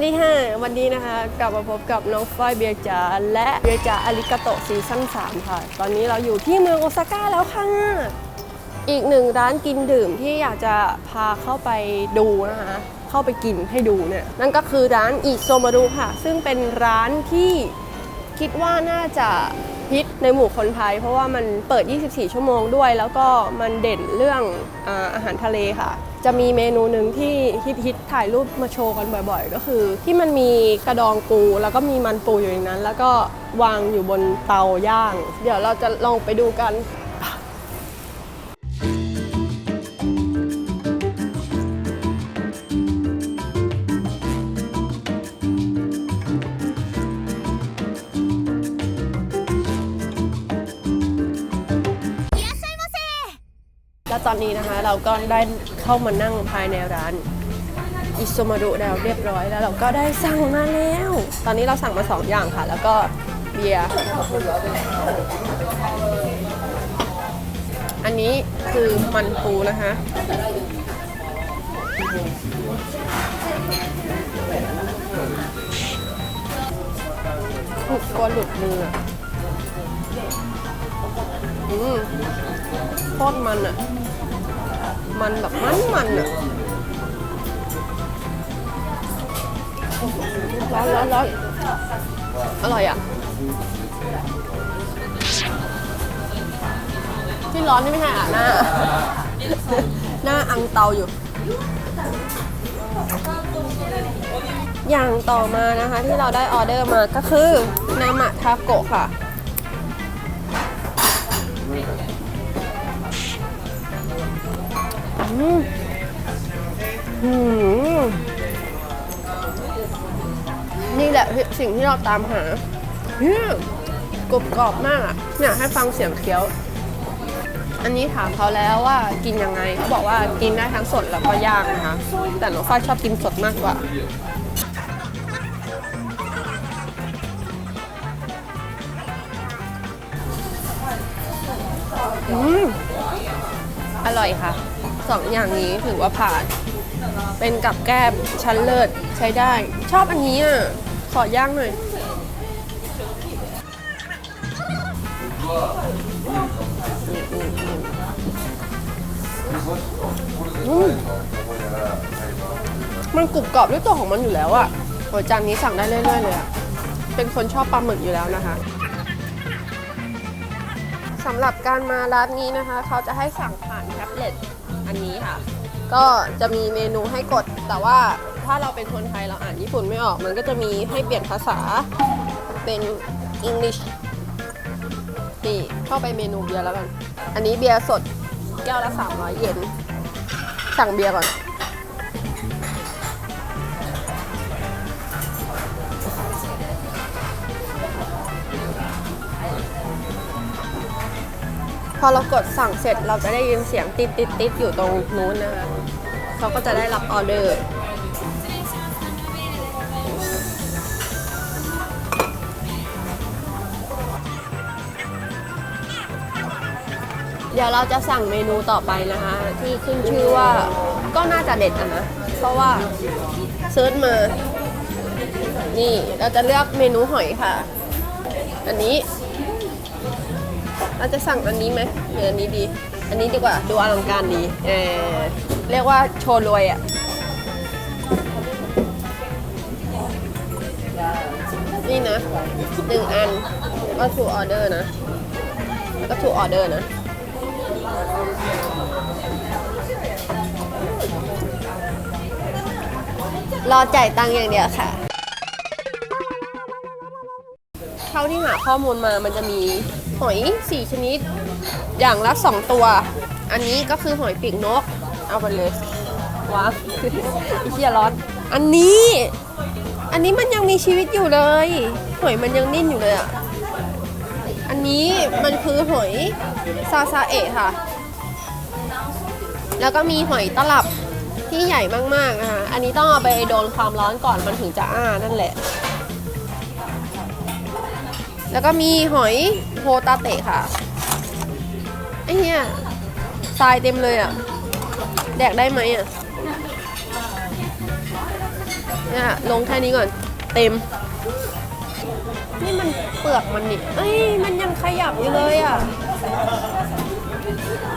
สวัสดีค่ะวันนี้นะคะกลับมาพบกับน้องฝ้ายเบียร์จ๋าและเบียจ๋าอาริกาโตซีซั่น3ค่ะ ตอนนี้เราอยู่ที่เมืองโอซาก้าแล้วค่ะ อีกหนึ่งร้านกินดื่มที่อยากจะพาเข้าไปดูนะคะ เข้าไปกินให้ดูเนี่ย นั่นก็คือร้านอิโซมารุค่ะ ซึ่งเป็นร้านที่คิดว่าน่าจะ ในหมู่คนไทย เพราะว่ามันเปิด 24 ชั่วโมงด้วย แล้วก็มันเด่นเรื่องอาอาหารทะเลค่ะ จะมีเมนูหนึ่งที่ฮิตฮิตๆถ่ายรูปมาโชว์กันบ่อย ๆ ก็คือ ที่มันมีกระดองปู แล้วก็มีมันปูอยู่ในนั้น แล้วก็วางอยู่บนเตาย่าง เดี๋ยวเราจะลองไปดูกัน แล้วตอนนี้นะคะเราก็ได้เข้ามานั่งภายในร้านอิโซมารุแล้วเรียบร้อยแล้วเราก็ได้สั่งมาแล้ว ตอนนี้เราสั่งมาสองอย่างค่ะ แล้วก็เบียร์อันนี้คือมันปูนะคะอุ๊ยกลัวหลุดมืออะอืมโคตรมันอะ มันแบบมันมันอะร้อนร้อนร้อนอร่อยอะที่ร้อนนี่ไม่ใช่อะหน้า หน้าอังเตาอยู่ อย่างต่อมานะคะที่เราได้ออเดอร์มาก็คือนามะทาโกะค่ะ นี่แหละสิ่งที่เราตามหากรอบกรอบมากอะอยากให้ฟังเสียงเคี้ยว อันนี้ถามเขาแล้วว่ากินยังไงเขาบอกว่ากินได้ทั้งสดแล้วก็ย่างนะคะ แต่น้องฝ้ายชอบกินสดมากกว่าอืมอร่อยค่ะ สองอย่างนี้ถือว่าผ่าน เป็นกับแก้มชั้นเลิศใช้ได้ ชอบอันนี้อะ ขอย่างหน่อย มันกรุบกรอบด้วยตัวของมันอยู่แล้วอะโอ้จานนี้สั่งได้เรื่อยๆเลยอะ เป็นคนชอบปลาหมึกอยู่แล้วนะคะสำหรับการมาร้านนี้นะคะ เขาจะให้สั่งผ่านแท็บเล็ต อันนี้ค่ะ ก็จะมีเมนูให้กด แต่ว่าถ้าเราเป็นคนไทยเราอ่านญี่ปุ่นไม่ออก มันก็จะมีให้เปลี่ยนภาษาเป็น English นี่เข้าไปเมนูเบียร์แล้วกัน อันนี้เบียร์สดแก้วละ300เยนสั่งเบียร์ก่อน พอเรากดสั่งเสร็จเราจะได้ยินเสียงติดติดติดอยู่ตรงนู้นนะคะเขาก็จะได้รับออเดอร์เดี๋ยวเราจะสั่งเมนูต่อไปนะคะ ที่ขึ้นชื่อว่าก็น่าจะเด็ดนะ เพราะว่าเซิร์ชมา นี่เราจะเลือกเมนูหอยค่ะ อันนี้ เราจะสั่งอันนี้ไหมหรืออันนี้ดี อันนี้ดีกว่าดูอลังการดีเออเรียกว่าโชว์รวยอะ่ะนี่นะหนึ่งอันก็ถูออเดอร์นะแล้วก็ถูออเดอร์นะรอจ่ายตังค์อย่างเดียวค่ะ เท่าที่หาข้อมูลมามันจะมี หอย 4 ชนิด อย่างละ 2 ตัว อันนี้ก็คือหอยปีกนก เอาไปเลยว้าวไอ้เหี้ยร้อน อันนี้ อันนี้มันยังมีชีวิตอยู่เลย หอยมันยังนิ่นอยู่เลยอะ อันนี้มันคือหอยซาซาเอะค่ะ แล้วก็มีหอยตลับที่ใหญ่มากๆนะคะ อันนี้ต้องเอาไปโดนความร้อนก่อนมันถึงจะอ้านั่นแหละ แล้วก็มีหอยโฮตาเตะค่ะไอ้เหี้ยทรายเต็มเลยอะ แดกได้ไหมอะเนี่ยลงแค่นี้ก่อน เต็ม นี่มันเปลือกมันนี่เอ้ย มันยังขยับอยู่เลยอะ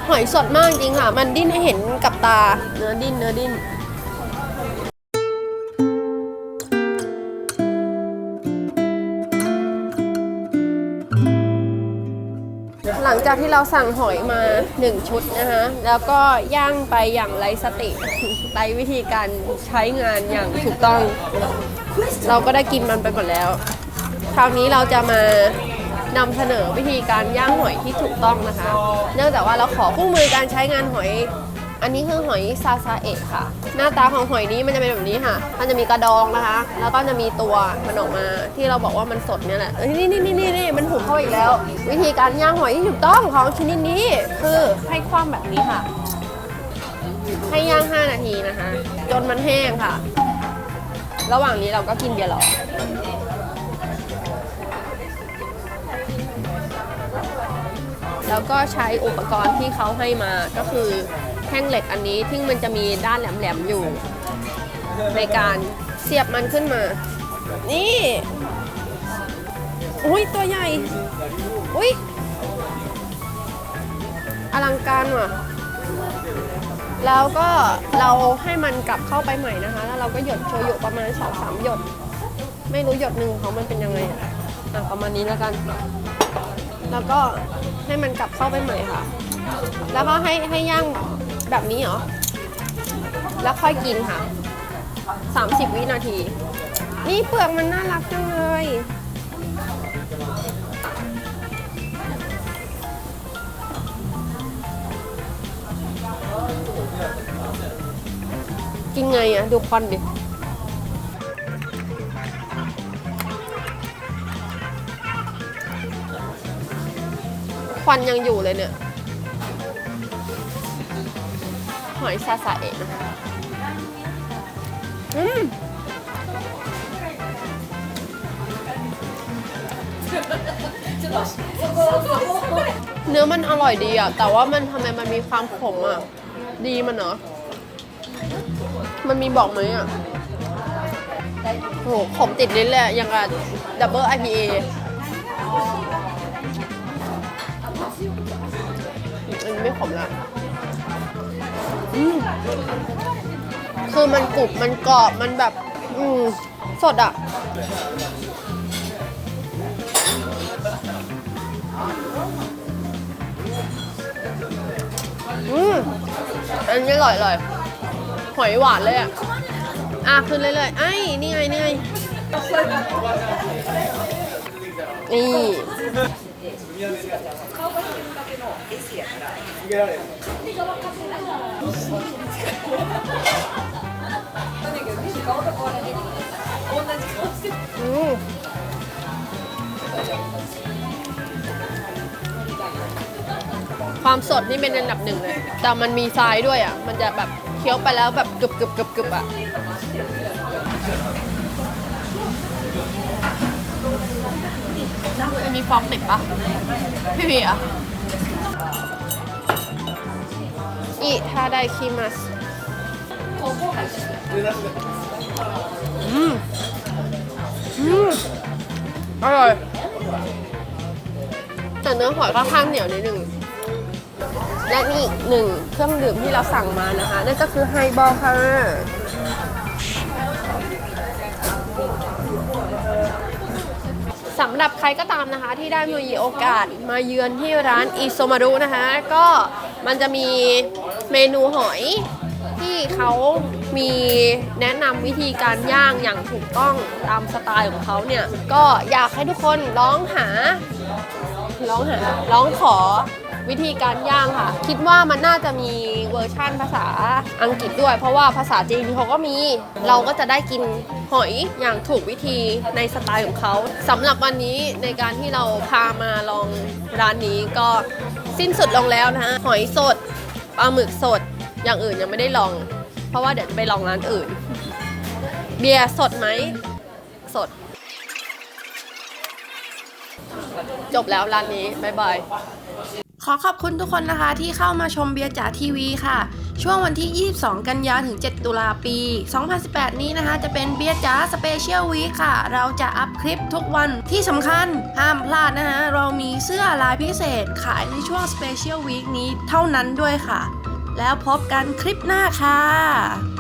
หอยสดมากจริงค่ะ มันดิ้นให้เห็นกับตา เนื้อดิ้น เนื้อดิ้น จากที่เราสั่งหอยมา 1 ชุดนะคะแล้วก็ย่างไปอย่างไรสติไรวิธีการใช้งานอย่างถูกต้อง เราก็ได้กินมันไปหมดแล้ว คราวนี้เราจะมานำเสนอวิธีการย่างหอยที่ถูกต้องนะคะ เนื่องจากว่าเราขอคู่มือการใช้งานหอย อันนี้คือหอยซาซาเอะค่ะ หน้าตาของหอยนี้มันจะเป็นแบบนี้ค่ะ มันจะมีกระดองนะคะ แล้วก็จะมีตัวมันออกมาที่เราบอกว่ามันสดเนี่ยแหละเอ้ยนี่นี่นี่นี่นี่มันถูกเข้าอีกแล้ว วิธีการย่างหอยที่ถูกต้องของชนิดนี้คือให้ความแบบนี้ค่ะ ให้ย่าง 5 นาทีนะคะ จนมันแห้งค่ะ ระหว่างนี้เราก็กินเบียร์หรอแล้วก็ใช้อุปกรณ์ที่เขาให้มาก็คือ ท่งเหล็กอันนี้ที่มันจะมีด้านแหลมๆอยู่ ในการเสียบมันขึ้นมา นี่อุ้ยตัวใหญ่อุ้ยอลังการว่ะ แล้วก็เราให้มันกลับเข้าไปใหม่นะคะ แล้วเราก็หยดโชยุประมาณสองสามหยด ไม่รู้หยดหนึ่งของเขามันเป็นยังไงอะอะประมาณนี้แล้วกัน แล้วก็ให้มันกลับเข้าไปใหม่ค่ะ แล้วก็ให้ให้ย่าง แบบนี้เหรอ แล้วค่อยกินค่ะ 30 วินาที นี่เปลือกมันน่ารักจังเลยกินไงอะดูควันดิ ควันยังอยู่เลยเนี่ย อยซาซาเอะนะคะอืมเนื้อมันอร่อยดีอะ แต่ว่ามันทำไมมันมีความขมอะ ดีมันเหรอมันมีบอกไหมอะโหขมติดลิ้นเลยอะย่างกับดับเบิล IPA อันนี้ไม่ขมละ คือมันกรุบมันกรอบมันแบบ อืมสดอะ อืมอันนี้อร่อยเลยหอยหวานเลยอะ อะขึ้นเรื่อยๆไอ้ยนี่ไงนี่ไงนี่ ความสดนี่เป็นอันดับหนึ่งเลย แต่มันมีทรายด้วยอะ มันจะแบบเคี้ยวไปแล้วแบบกรึบกรึบกรึบกึบอะ มันมีฟองติดปะพี่พีอะอีทาไดคิมัสอืม อืม อร่อย แต่เนื้อหอยค่อนข้างเหนียวนิดนึงและนี่อีกหนึ่งเครื่องดื่มที่เราสั่งมานะคะ นั่นก็คือไฮบอลค่ะ หรับใครก็ตามนะคะ ที่ได้มีโอกาสมาเยือนที่ร้านอิโซมารุนะคะ ก็มันจะมีเมนูหอยที่เขามีแนะนำวิธีการย่างอย่างถูกต้องตามสไตล์ของเขาเนี่ย ก็อยากให้ทุกคนลองหาร้องหาร้องขอวิธีการย่างค่ะ คิดว่ามันน่าจะมีเวอร์ชั่นภาษาอังกฤษด้วย เพราะว่าภาษาจีนเขาก็มี เราก็จะได้กิน หอยอย่างถูกวิธีในสไตล์ของเขาสำหรับวันนี้ในการที่เราพามาลองร้านนี้ก็สิ้นสุดลงแล้วนะฮะหอยสดปลาหมึกสดอย่างอื่นยังไม่ได้ลอง เพราะว่าเดี๋ยวจะไปลองร้านอื่น เบียร์สดไหมสด จบแล้วร้านนี้บ๊ายบายขอขอบคุณทุกคนนะคะที่เข้ามาชมเบียร์จ๋าทีวีค่ะ ช่วงวันที่ 22 กันยาถึง 7 ตุลาปี 2018 นี้นะคะ จะเป็นเบียร์จ้าสเปเชียลวีคค่ะ เราจะอัพคลิปทุกวันที่สำคัญ ห้ามพลาดนะคะเรามีเสื้อลายพิเศษขายในช่วงสเปเชียลวีคนี้เท่านั้นด้วยค่ะ แล้วพบกันคลิปหน้าค่ะ